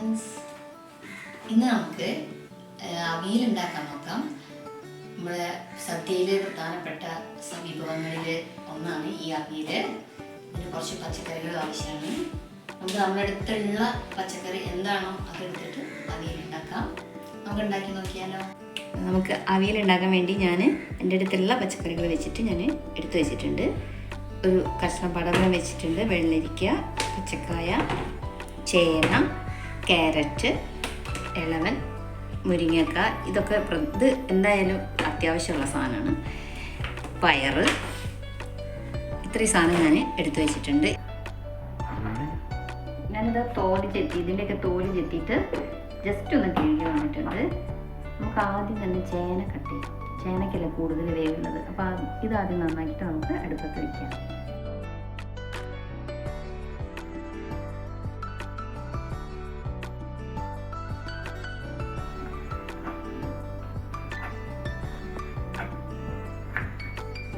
Friends ഇന്ന് നമുക്ക് അവിയൽ ഉണ്ടാക്കാൻ നോക്കാം. നമ്മുടെ സദ്യയിലെ പ്രധാനപ്പെട്ട വിഭവങ്ങളിൽ ഒന്നാണ് ഈ അവിയൽ ഇതിന് കുറച്ച് പച്ചക്കറികൾ ആവശ്യമാണ്. നമുക്ക് നമ്മുടെ അടുത്തുള്ള പച്ചക്കറി എന്താണോ അതെടുത്തിട്ട് അവിയൽ ഉണ്ടാക്കാം. നമുക്ക് ഉണ്ടാക്കി നോക്കിയാലോ? നമുക്ക് അവിയൽ ഉണ്ടാക്കാൻ വേണ്ടി ഞാൻ എന്റെ അടുത്തുള്ള പച്ചക്കറികൾ വെച്ചിട്ട് ഞാൻ എടുത്തു വെച്ചിട്ടുണ്ട്. ഒരു കഷ്ണം പടവലം വെച്ചിട്ടുണ്ട് വെള്ളരിക്ക പച്ചക്കായ ചേന ക്യാരറ്റ് ഇളവൻ മുരിങ്ങക്ക ഇതൊക്കെ ഇത് എന്തായാലും അത്യാവശ്യമുള്ള സാധനമാണ്. പയറ് ഇത്രയും സാധനം ഞാൻ എടുത്തു വെച്ചിട്ടുണ്ട്. ഞാനിത് തോൽ ചെത്തി ഇതിന്റെയൊക്കെ തോൽ ചെത്തിയിട്ട് ജസ്റ്റ് ഒന്ന് കിഴുകി വന്നിട്ടുണ്ട്. നമുക്ക് ആദ്യം തന്നെ ചേന കട്ട് ചെയ്യാം ചേനയ്ക്കല്ലേ കൂടുതൽ വേവുള്ളത് അപ്പോൾ ഇതാദ്യം നന്നാക്കിയിട്ട് നമുക്ക് അടുപ്പത്ത് വയ്ക്കാം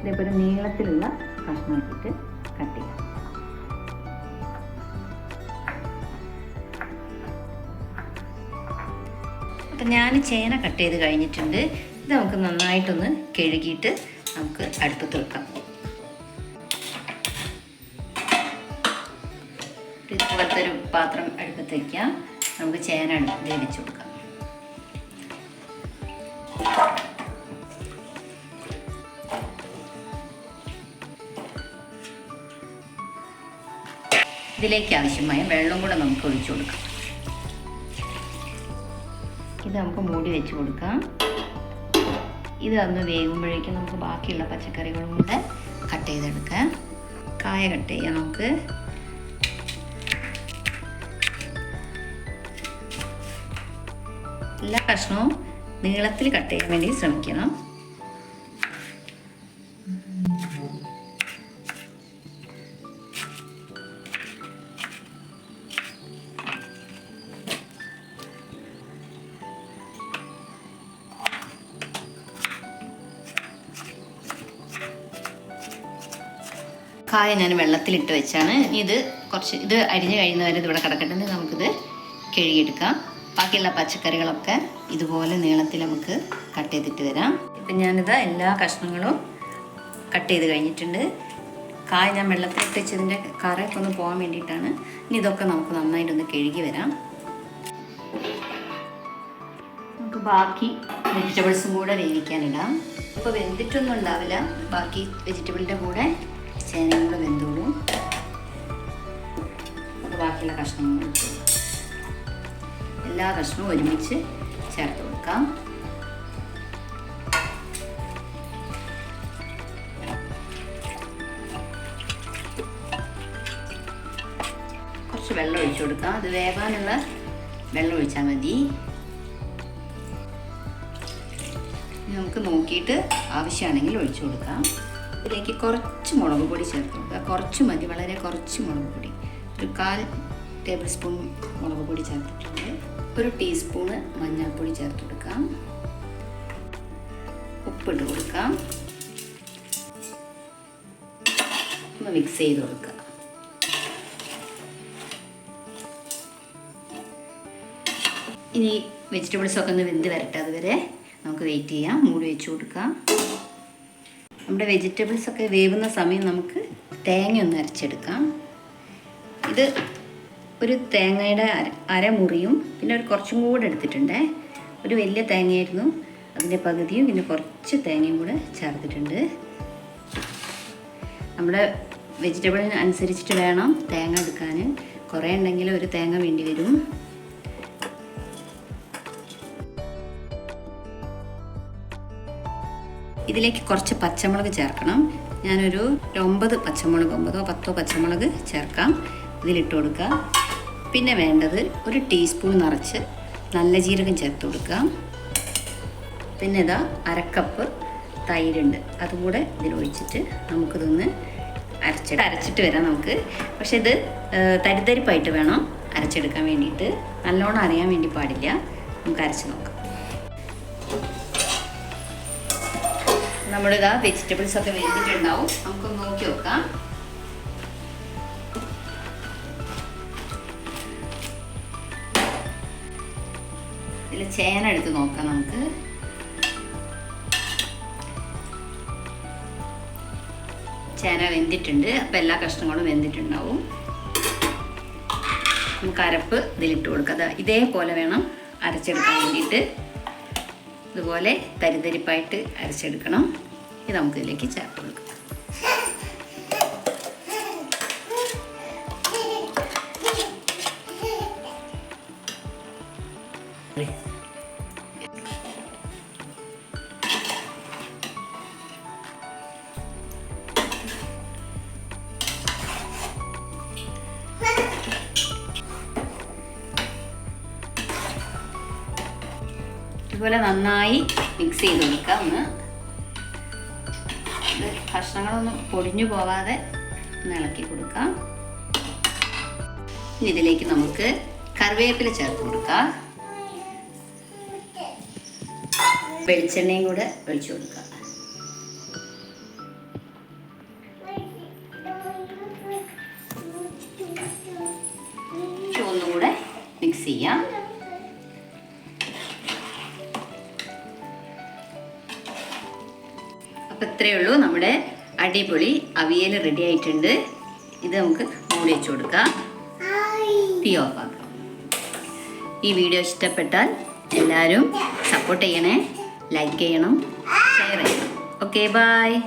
ഇതേപോലെ നീളത്തിലുള്ള കഷ്ണമാക്കിയിട്ട് കട്ട് ചെയ്യാം. അപ്പം ഞാൻ ചേന കട്ട് ചെയ്ത് കഴിഞ്ഞിട്ടുണ്ട്. ഇത് നമുക്ക് നന്നായിട്ടൊന്ന് കഴുകിയിട്ട് നമുക്ക് അടുപ്പത്ത് വെക്കാം. ഇതുപോലത്തെ ഒരു പാത്രം അടുപ്പത്ത് വയ്ക്കാം നമുക്ക് ചേന വേവിച്ചു കൊടുക്കാം. ഇതിലേക്ക് ആവശ്യമായ വെള്ളം കൂടെ നമുക്ക് ഒഴിച്ചു കൊടുക്കാം. ഇത് നമുക്ക് മൂടി വെച്ച് കൊടുക്കാം. ഇത് അന്ന് വേകുമ്പോഴേക്കും നമുക്ക് ബാക്കിയുള്ള പച്ചക്കറികളും കൂടെ കട്ട് ചെയ്തെടുക്കാം. കായ കട്ട് ചെയ്യാം നമുക്ക്. എല്ലാ കഷ്ണവും നീളത്തിൽ കട്ട് ചെയ്യാൻ വേണ്ടി ശ്രമിക്കണം. കായ ഞാൻ വെള്ളത്തിലിട്ട് വെച്ചാണ്. ഇനി ഇത് കുറച്ച് ഇത് അരിഞ്ഞു കഴിയുന്നവരെ ഇവിടെ കിടക്കട്ടെ നമുക്കിത് കഴുകിയെടുക്കാം. ബാക്കിയുള്ള പച്ചക്കറികളൊക്കെ ഇതുപോലെ നീളത്തിൽ നമുക്ക് കട്ട് ചെയ്തിട്ട് വരാം. ഇപ്പം ഞാനിത് എല്ലാ കഷ്ണങ്ങളും കട്ട് ചെയ്ത് കഴിഞ്ഞിട്ടുണ്ട്. കായ ഞാൻ വെള്ളത്തിലിട്ട് വെച്ചതിന്റെ കറയൊക്കെ ഒന്ന് പോകാൻ വേണ്ടിയിട്ടാണ്. ഇനി ഇതൊക്കെ നമുക്ക് നന്നായിട്ടൊന്ന് കഴുകി വരാം. നമുക്ക് ബാക്കി വെജിറ്റബിൾസും കൂടെ വേവിക്കാനിടാം ഇപ്പോൾ വെന്തിട്ടൊന്നും ഉണ്ടാവില്ല. ബാക്കി വെജിറ്റബിളിന്റെ കൂടെ ചേനയും കൂടെ വെന്തോളും. ബാക്കിയുള്ള കഷ്ണങ്ങൾ എല്ലാ കഷ്ണവും ഒരുമിച്ച് ചേർത്ത് കൊടുക്കാം. കുറച്ച് വെള്ളം ഒഴിച്ചു കൊടുക്കാം. അത് വേവാനുള്ള വെള്ളം ഒഴിച്ചാൽ മതി. നമുക്ക് നോക്കിയിട്ട് ആവശ്യമാണെങ്കിൽ ഒഴിച്ചു കൊടുക്കാം. ഇതിലേക്ക് കുറച്ച് മുളക് പൊടി ചേർത്ത് കുറച്ച് മതി വളരെ കുറച്ച് മുളക് പൊടി. ഒരു കാൽ ടേബിൾ സ്പൂൺ മുളക് പൊടി ചേർത്തിട്ടുണ്ട്. ഒരു ടീസ്പൂണ് മഞ്ഞൾപ്പൊടി ചേർത്ത് കൊടുക്കാം ഉപ്പിട്ട് കൊടുക്കാം. മിക്സ് ചെയ്ത് കൊടുക്കുക ഇനി വെജിറ്റബിൾസ് ഒക്കെ ഒന്ന് വെന്ത് വരട്ടെ അതുവരെ. നമുക്ക് വെയിറ്റ് ചെയ്യാം. മൂടി വെച്ച് കൊടുക്കാം. നമ്മുടെ വെജിറ്റബിൾസ് ഒക്കെ വേവുന്ന സമയം നമുക്ക് തേങ്ങ ഒന്ന് അരച്ചെടുക്കാം. ഇത് ഒരു തേങ്ങയുടെ അര അരമുറിയും പിന്നെ ഒരു കുറച്ചും കൂടെ എടുത്തിട്ടുണ്ട്. ഒരു വലിയ തേങ്ങയായിരുന്നു. അതിന്റെ പകുതിയും പിന്നെ കുറച്ച് തേങ്ങയും കൂടെ ചേർത്തിട്ടുണ്ട്. നമ്മുടെ വെജിറ്റബിളിന് അനുസരിച്ചിട്ട് വേണം തേങ്ങ എടുക്കാൻ. കുറേ ഉണ്ടെങ്കിൽ ഒരു തേങ്ങ വേണ്ടി വരും. ഇതിലേക്ക് കുറച്ച് പച്ചമുളക് ചേർക്കണം. ഞാനൊരു ഒമ്പത് പച്ചമുളക് ഒമ്പതോ പത്തോ പച്ചമുളക് ചേർക്കാം. ഇതിലിട്ട് കൊടുക്കുക. പിന്നെ വേണ്ടത് ഒരു ടീസ്പൂൺ നിറച്ച് നല്ല ജീരകം ചേർത്ത് കൊടുക്കാം പിന്നെ ഇതാ അരക്കപ്പ് തൈരുണ്ട്. അതുകൂടെ ഇതിലൊഴിച്ചിട്ട് നമുക്കിതൊന്ന് അരച്ചിട്ട് അരച്ചിട്ട് വരാം നമുക്ക്. പക്ഷെ ഇത് തരിത്തരിപ്പായിട്ട് വേണം അരച്ചെടുക്കാൻ വേണ്ടിയിട്ട്. നല്ലോണം അറിയാൻ വേണ്ടി പാടില്ല. നമുക്ക് അരച്ച് നോക്കാം. നമ്മളിതാ വെജിറ്റബിൾസ് ഒക്കെ വെന്തിട്ടുണ്ടാവും നമുക്കൊന്ന് നോക്കി നോക്കാം. ഇതിൽ ചേന എടുത്ത് നോക്കാം നമുക്ക്. ചേന വെന്തിട്ടുണ്ട്. അപ്പം എല്ലാ കഷ്ണങ്ങളും വെന്തിട്ടുണ്ടാവും. നമുക്ക് അരപ്പ് ഇതിലിട്ട് കൊടുക്കാം. ഇതേപോലെ വേണം അരച്ചെടുക്കാൻ വേണ്ടിയിട്ട്. ഇതുപോലെ തരിതരിപ്പായിട്ട് അരച്ചെടുക്കണം. ഇത് നമുക്കിതിലേക്ക് ചേർത്ത് കൊടുക്കാം. ഇതുപോലെ നന്നായി മിക്സ് ചെയ്ത് കൊടുക്കുക ഒന്ന്. ഇത് കഷ്ണങ്ങളൊന്നും പൊടിഞ്ഞു പോകാതെ ഒന്ന് ഇളക്കി കൊടുക്കാം. ഇനി ഇതിലേക്ക് നമുക്ക് കറിവേപ്പില ചേർത്ത് കൊടുക്കാം. വെളിച്ചെണ്ണയും കൂടെ ഒഴിച്ചു കൊടുക്കുക ഒന്നുകൂടെ മിക്സ് ചെയ്യാം. ഇത്രയേ ഉള്ളൂ. നമ്മുടെ അടിപൊളി അവിയൽ റെഡി ആയിട്ടുണ്ട്. ഇത് നമുക്ക് മൂടി വെച്ച് കൊടുക്കാം. തീ ഓഫ് ആക്കാം. ഈ വീഡിയോ ഇഷ്ടപ്പെട്ടാൽ എല്ലാവരും സപ്പോർട്ട് ചെയ്യണേ. ലൈക്ക് ചെയ്യണം. ഷെയർ ചെയ്യണം. Okay bye